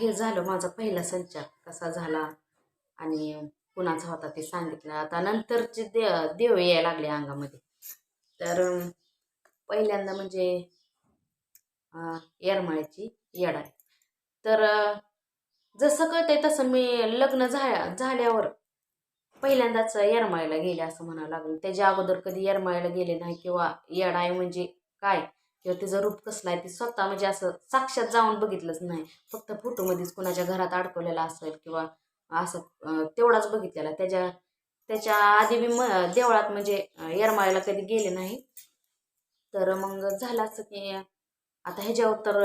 हे झालं माझा पहिला संचार कसा झाला आणि कुणाचा होता ते सांगितलं. आता नंतरचे दे देव यायला लागले अंगामध्ये. तर पहिल्यांदा म्हणजे येरमाळ्याची येड आहे तर जसं कळतंय तसं मी लग्न झा झाल्यावर पहिल्यांदाच येरमाळ्याला गेले असं म्हणावं लागलं. त्याच्या अगोदर कधी येरमाळ्याला गेले नाही किंवा येड आहे म्हणजे काय? किंवा तिचं रूप कसलं आहे ते स्वतः म्हणजे असं साक्षात जाऊन बघितलंच नाही. फक्त फोटोमध्येच कुणाच्या घरात अडकवलेला असेल किंवा असं तेवढाच बघितलेला. त्याच्या त्याच्या आधी मी म देवळात म्हणजे येरमाळ्याला कधी गेले नाही. तर मग झालं असं की आता ह्याच्यावर तर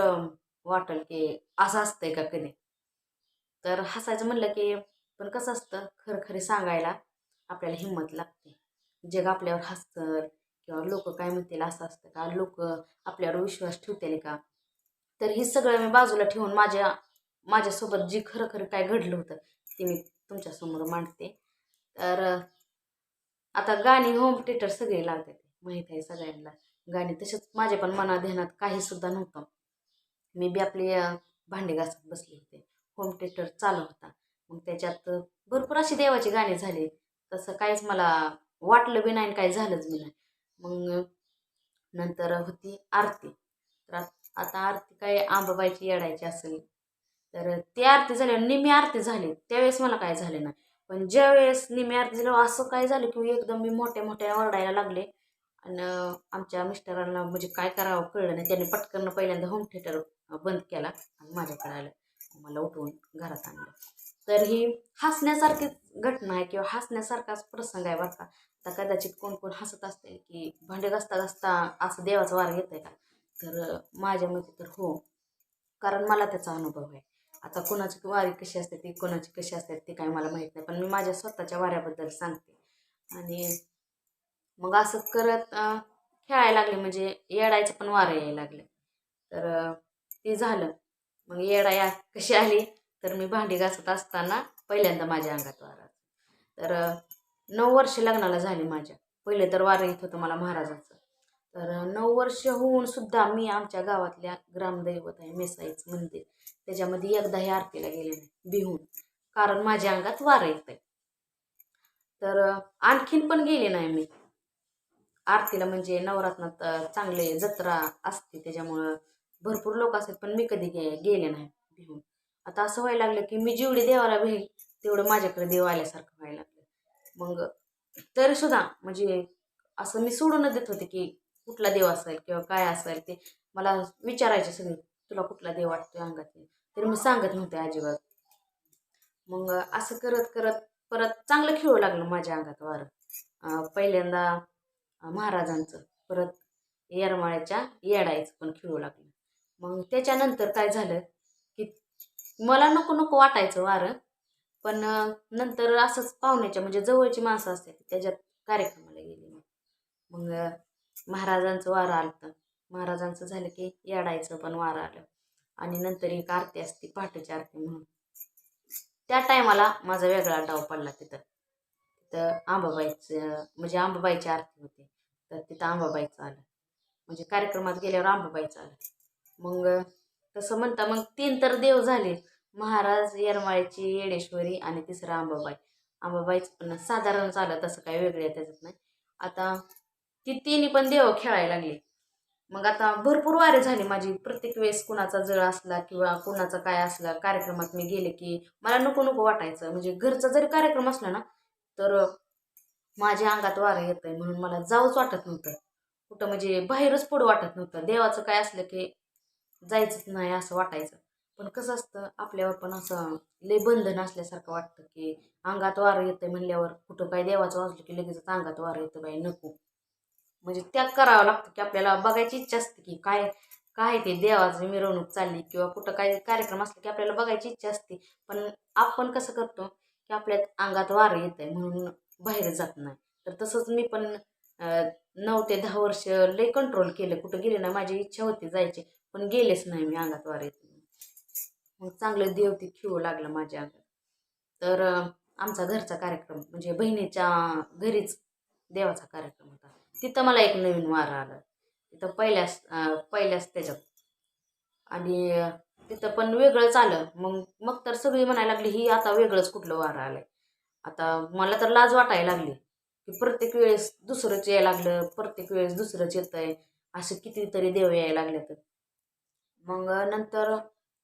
वाटेल की असं असतंय का कधी? तर हसायचं म्हणलं की पण कसं असतं खरं खरे सांगायला आपल्याला हिंमत लागते. जग आपल्यावर हसतं. किंवा लोक काय म्हणतील असं असतं का? लोक आपल्यावर विश्वास ठेवतील का? तर हे सगळं मी बाजूला ठेवून माझ्या माझ्यासोबत जी खरं खरं काय घडलं होतं ते मी तुमच्यासमोर मांडते. तर आता गाणी होम थिएटर सगळे लावतात माहीत आहे सगळ्यांना. गाणी तसेच माझ्या पण मना ध्यानात काहीसुद्धा नव्हतं. मी बी आपली भांडे घासत बसले होते. होम थिएटर चालू होता. मग त्याच्यात भरपूर अशी देवाची गाणी झाली. तसं काहीच मला वाटलं बी नाही काय काही झालंच बी नाही. मग नंतर होती आरती. तर आता आरती काय आंबाबाईची येडायची असेल तर ती आरती झाली निम्मी आरती झाली. त्यावेळेस मला काय झाले नाही. पण ज्यावेळेस निम्मी आरती झालं असं काय झालं की एकदम मी मोठ्या मोठ्या ओरडायला लागले. आणि आमच्या मिस्टरांना म्हणजे काय करावं कळलं नाही. त्यांनी पटकन पहिल्यांदा होम थिएटर बंद केला आणि माझ्याकडे आलं. मला उठवून घरात आणलं. तर ही हसण्यासारखी घटना आहे किंवा हसण्यासारखाच प्रसंग आहे बरं का. आता कदाचित कोण कोण हसत असते की भांडे घासता घासता असं देवाचा वार येत आहे का? तर माझ्या मते तर हो. कारण मला त्याचा अनुभव आहे. आता कोणाची वारी कशी असते ती कोणाची कशी असते ते काय मला माहीत नाही पण मी माझ्या स्वतःच्या वाऱ्याबद्दल सांगते. आणि मग असं करत खेळायला लागले म्हणजे येडायचं पण वारं यायला लागले. तर ते झालं. मग येडा या कशी आली? तर मी भांडी घासत असताना पहिल्यांदा माझ्या अंगात वारा तर नऊ वर्ष लग्नाला झाली माझ्या. पहिले तर वारं येत होतं मला महाराजाचं. तर नऊ वर्ष होऊन सुद्धा मी आमच्या गावातल्या ग्रामदैवत आहे मेसाईचं मंदिर. त्याच्यामध्ये एकदाही आरतीला गेले नाही बिहून. कारण माझ्या अंगात वारं येत आहे तर आणखीन पण गेले नाही मी. आरतीला म्हणजे नवरात्रात चांगले जत्रा असते त्याच्यामुळं भरपूर लोक असतात पण मी कधी गे गेले नाही बिहून. आता असं व्हायला लागलं की मी जेवढी देवाला भेल तेवढं माझ्याकडे देव आल्यासारखं व्हायला लागलं. मग तरी सुद्धा म्हणजे असं मी सोडूनच देत होते की कुठला देव असेल किंवा काय असेल ते मला विचारायचे सगळे तुला कुठला देव वाटतोय अंगात तरी मी सांगत नव्हते अजिबात. मग असं करत करत परत चांगलं खेळू लागलं माझ्या अंगात वारं. पहिल्यांदा महाराजांचं परत येरमाळ्याच्या येडायचं पण खेळू लागलं. मग त्याच्यानंतर काय झालं मला नको नको वाटायचं वारं. पण नंतर असंच पाहुण्याच्या म्हणजे जवळची माणसं असतात त्याच्यात कार्यक्रमाला गेली मग महाराजांचं वारं आलं महाराजांचं झालं की येडायचं पण वारं आलं. आणि नंतर एक आरती असते पहाटेची आरती म्हणून. त्या टायमाला माझा वेगळा डाव पडला तिथं. तिथं आंबाबाईचं म्हणजे आंबाबाईची आरती होती. तर तिथं आंबाबाईचं आलं. म्हणजे कार्यक्रमात गेल्यावर आंबाबाईचं आलं. मग तसं म्हणता मग तीन तर देव झाले. महाराज येरमाळ्याची येडेश्वरी आणि तिसरा आंबाबाई. अंबाबाईच पण साधारण चालत तसं काही वेगळे त्याच्यात नाही. आता ती तिन्ही पण देव खेळायला लागली. मग आता भरपूर वारे झाले माझी. प्रत्येक वेळेस कुणाचा जळ असला किंवा कुणाचा काय असला कार्यक्रमात मी गेले की मला नको नको वाटायचं. म्हणजे घरचा जरी कार्यक्रम असला ना तर माझ्या अंगात वारं येत आहे म्हणून मला जाऊच वाटत नव्हतं. कुठं म्हणजे बाहेरच पुढं वाटत नव्हतं. देवाचं काय असलं की जायचंच नाही असं वाटायचं. पण कसं असतं आपल्यावर पण असं लय बंधन असल्यासारखं वाटतं की अंगात वारं येतं म्हणल्यावर कुठं काय देवाचं वाचलं की लगेच अंगात वारं येतं बाई नको. म्हणजे त्याग करावं लागतं की आपल्याला बघायची इच्छा असते की काय काय ते देवाची मिरवणूक चालली किंवा कुठं काय कार्यक्रम असला की आपल्याला बघायची इच्छा असते. पण आपण कसं करतो की आपल्यात अंगात वारं येत आहे म्हणून बाहेर जात नाही. तर तसंच मी पण नऊ ते दहा वर्ष लय कंट्रोल केलं. कुठं गेले ना माझी इच्छा होती जायची. पण गेलेच नाही मी अंगात वारं मग चांगलं देव ते खिळू लागलं माझ्या अंगात. तर आमचा घरचा कार्यक्रम म्हणजे बहिणीच्या घरीच देवाचा कार्यक्रम होता. तिथं मला एक नवीन वारं आलं. तिथं पहिल्याच पहिल्याच त्याच्यात. आणि तिथं पण वेगळंच आलं. मग मग तर सगळी म्हणायला लागली ही आता वेगळंच कुठलं वारं आलं आता मला तर लाज वाटायला लागली की प्रत्येक वेळेस दुसरंच यायला लागलं प्रत्येक वेळेस दुसरंच आहे असं कितीतरी देव यायला लागले तर मग नंतर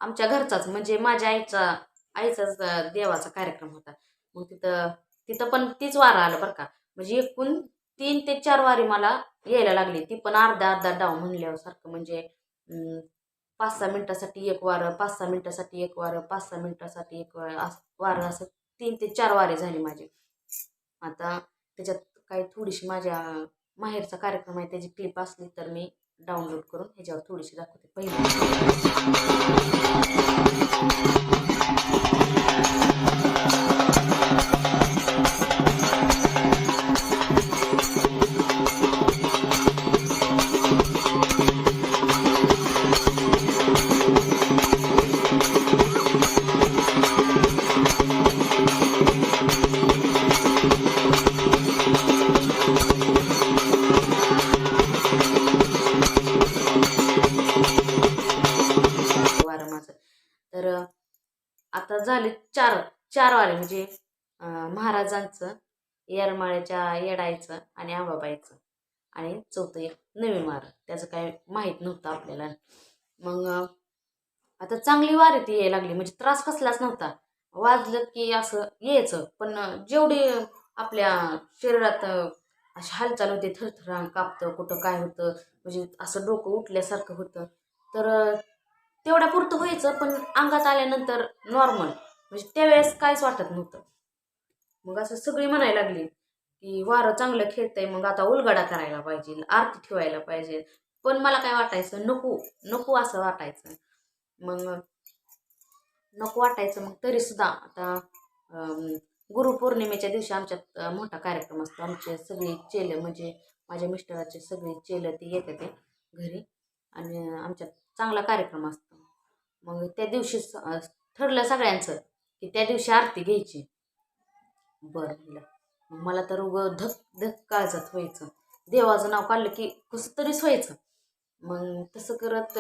आमच्या घरचाच म्हणजे माझ्या आईचा आईचाच देवाचा कार्यक्रम होता. मग तिथं तिथं पण तीच वारं आलं बरं का. म्हणजे एकूण तीन ते चार वारी मला यायला लागली. ती पण अर्धा अर्धा डाव म्हणल्यावर सारखं म्हणजे पाच सहा मिनटासाठी एक वारं पाच सहा मिनटासाठी एक वारं पाच सहा मिनटासाठी एक वारं असं वारं असं तीन ते चार वारे झाली माझी. आता त्याच्यात काही थोडीशी माझ्या माहेरचा कार्यक्रम आहे त्याची क्लिप असली तर मी डाउनलोड करून ह्याच्यावर थोडीशी दाखवते. पहिली. झाले चार चार वारे म्हणजे महाराजांचं येरमाळ्याच्या येडायचं आणि आंबाबाईचं. आणि चौथं एक नवीन वार त्याचं काय माहीत नव्हतं आपल्याला. मग आता चांगली वारी ती यायला लागली म्हणजे त्रास कसलाच नव्हता. वाजलं की असं यायचं पण जेवढी आपल्या शरीरात अशी हालचाल होते थरथरांग कापतं कुठं काय होतं म्हणजे असं डोकं उठल्यासारखं होतं. तर तेवढ्या पुरतं व्हायचं पण अंगात आल्यानंतर नॉर्मल म्हणजे त्यावेळेस काहीच वाटत नव्हतं. मग असं सगळी म्हणायला लागली की वारं चांगलं खेळतंय मग आता उलगडा करायला पाहिजे आरती ठेवायला पाहिजे. पण मला काय वाटायचं नको नको असं वाटायचं. मग नको वाटायचं मग तरी सुद्धा आता गुरुपौर्णिमेच्या दिवशी आमच्यात मोठा कार्यक्रम असतो. आमचे सगळे चेले म्हणजे माझ्या मिस्टराचे सगळे चेलं ते येतात ते घरी. आणि आमच्यात चांगला कार्यक्रम असतो. मग त्या दिवशी स- ठरलं सगळ्यांचं की त्या दिवशी आरती घ्यायची. बरं म्हणलं मग मला तर उगं धक धक काळजात व्हायचं. देवाचं नाव काढलं की कसं तरीच व्हायचं मग तसं करत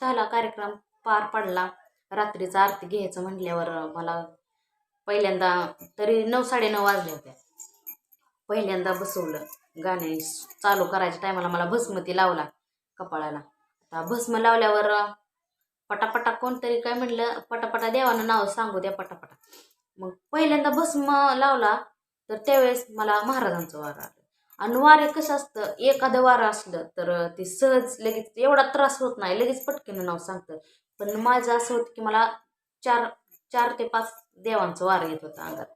झाला कार्यक्रम पार पडला. रात्रीचा आरती घ्यायचं म्हटल्यावर मला पहिल्यांदा तरी नऊ साडेनऊ वाजल्या होत्या. पहिल्यांदा बसवलं. गाणे चालू करायच्या टायमाला मला भस्मती लावला कपाळाला. आता भस्म लावल्यावर पटापटा कोणतरी काय म्हणलं पटापटा देवानं नाव सांगू द्या पटापटा. मग पहिल्यांदा भस्म लावला तर त्यावेळेस मला महाराजांचं वारं आलं. आणि वारे कसं असतं एखादं वारं असलं तर ते सहज लगेच एवढा त्रास होत नाही लगेच पटकीनं नाव सांगतं. पण माझं असं होतं की मला चार चार ते पाच देवांचं वारं येत होतं अंगात.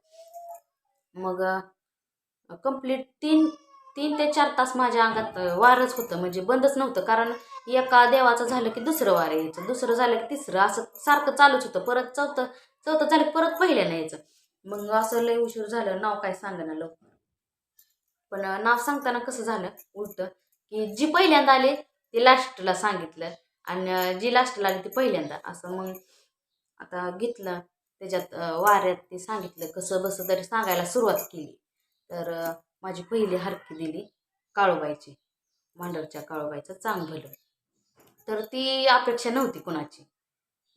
मग कंप्लीट तीन तीन ते चार तास माझ्या अंगात वारंच वारच होतं. म्हणजे बंदच नव्हतं. कारण एका देवाचं झालं की दुसरं वारं यायचं. दुसरं झालं की तिसरं. असं सारखं चालूच होतं. परत चौथं चौथं झालं की परत पहिल्यानं यायचं. मग असं लय उशीर झालं. नाव काय सांगणार लवकर पण नाव सांगताना कसं झालं? उलट की जी पहिल्यांदा आली ती लास्टला सांगितलं. आणि जी लास्टला आली ती पहिल्यांदा. असं मग आता घेतलं. त्याच्यात वाऱ्यात ते सांगितलं. कसं बसं तरी सांगायला सुरुवात केली. तर माझी पहिली हरकी दिली काळूबाईची. मांडरच्या काळूबाईचं चांग भलं तर ती अपेक्षा नव्हती कुणाची.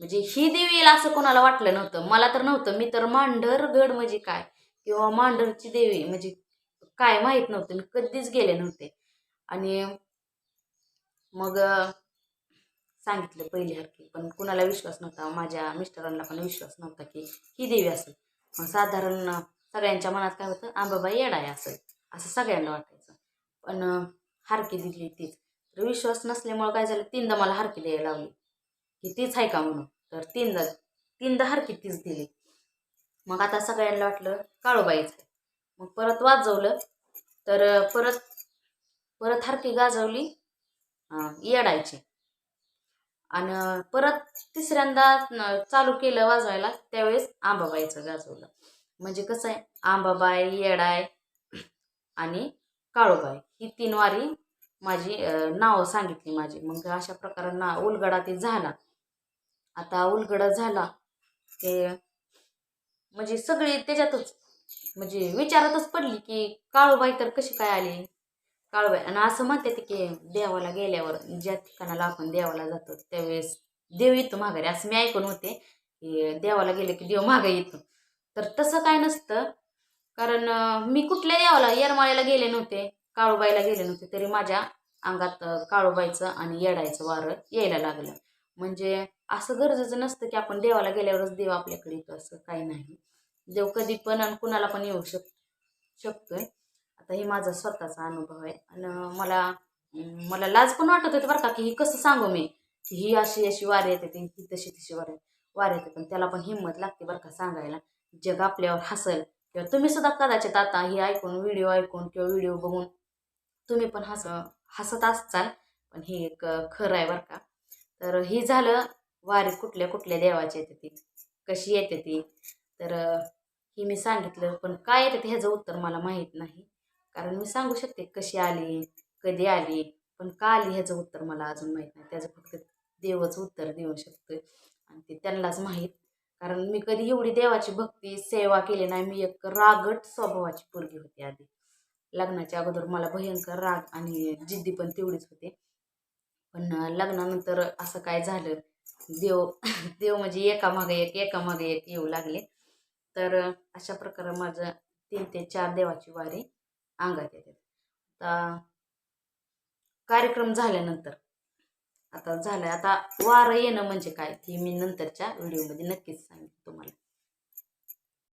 म्हणजे ही देवी येईल असं कोणाला वाटलं नव्हतं. मला तर नव्हतं. मी तर मांढरगड म्हणजे काय? किंवा मांढरची देवी म्हणजे काय माहीत नव्हतं. मी कधीच गेले नव्हते. आणि मग सांगितलं पहिली हरकी पण कुणाला विश्वास नव्हता. माझ्या मिस्टरांना पण विश्वास नव्हता की ही देवी असेल. मग साधारण सगळ्यांच्या मनात काय होतं? आंबाबाई येडा आहे असेल असं सगळ्यांना वाटायचं. पण हारकी दिली तीच. तर विश्वास नसल्यामुळं काय झालं? तीनदा मला हरकी द्यायला लावली की तीच आहे का म्हणून? तर तीनदा तीनदा हरकी तीच दिली. मग आता सगळ्यांना वाटलं काळूबाईच मग परत वाजवलं. तर परत परत हरकी गाजवली येडायची. आणि परत तिसऱ्यांदा चालू केलं वाजवायला त्यावेळेस आंबाबाईचं गाजवलं. म्हणजे कसं आहे? आंबाबाई येडाय आणि काळूबाई. ही तीन वारी माझी नावं सांगितली माझी. मग अशा प्रकारे ना उलगडा ते झाला. आता उलगडा झाला ते म्हणजे सगळी त्याच्यातच म्हणजे विचारातच पडली की काळूबाई तर कशी काय आली? काळूबाई आणि असं म्हणते की देवाला गेल्यावर ज्या ठिकाणाला आपण देवाला जातो त्यावेळेस देव येतो माघारी. असं मी ऐकून होते की देवाला गेले की देव मागे येतो. तर तसं काय नसतं. कारण मी कुठल्या देवाला येरमाळ्याला गेले नव्हते. काळूबाईला गेले नव्हते तरी माझ्या अंगात काळूबाईचं आणि येडायचं वारं यायला लागलं. म्हणजे असं गरजेचं नसतं की आपण देवाला गेल्यावरच देव आपल्याकडे येतो असं काही नाही. देव कधी पण आणि कुणाला पण येऊ शक शकतोय. आता हे माझा स्वतःचा अनुभव आहे. आणि मला मला लाज पण वाटत होते बरं का की ही कसं सांगू मी? की ही अशी अशी वारी येते ती ही तशी तशी वारी वारी येते. पण त्याला पण हिंमत लागते बरं का सांगायला. जग आपल्यावर हसल. किंवा तुम्ही सुद्धा कदाचित आता हे ऐकून व्हिडिओ ऐकून किंवा व्हिडिओ बघून तुम्ही पण हस हसत असचाल पण हे एक खरं आहे बरं का. तर ही झालं वारी कुठल्या कुठल्या देवाची येते ती? कशी येते ती? तर हे मी सांगितलं पण काय येते ते ह्याचं उत्तर मला माहीत नाही. कारण मी सांगू शकते कशी आली कधी आली पण का आली ह्याचं उत्तर मला अजून माहीत नाही. त्याचं फक्त देवच उत्तर देऊ शकतो. आणि ते त्यांनाच माहीत. कारण मी कधी एवढी देवाची भक्ती सेवा केली नाही. मी एक रागट स्वभावाची पोरगी होती आधी. लग्नाच्या अगोदर मला भयंकर राग आणि जिद्दी पण तेवढीच होते. पण लग्नानंतर असं काय झालं देव देव म्हणजे एकामागे एक एकामागे एक येऊ लागले. तर अशा प्रकारे माझं तीन ते चार देवाची वारी अंगात येते. आता कार्यक्रम झाल्यानंतर आता झालं आता वारं येणं म्हणजे काय ते मी नंतरच्या व्हिडिओमध्ये नक्कीच सांगेन तुम्हाला.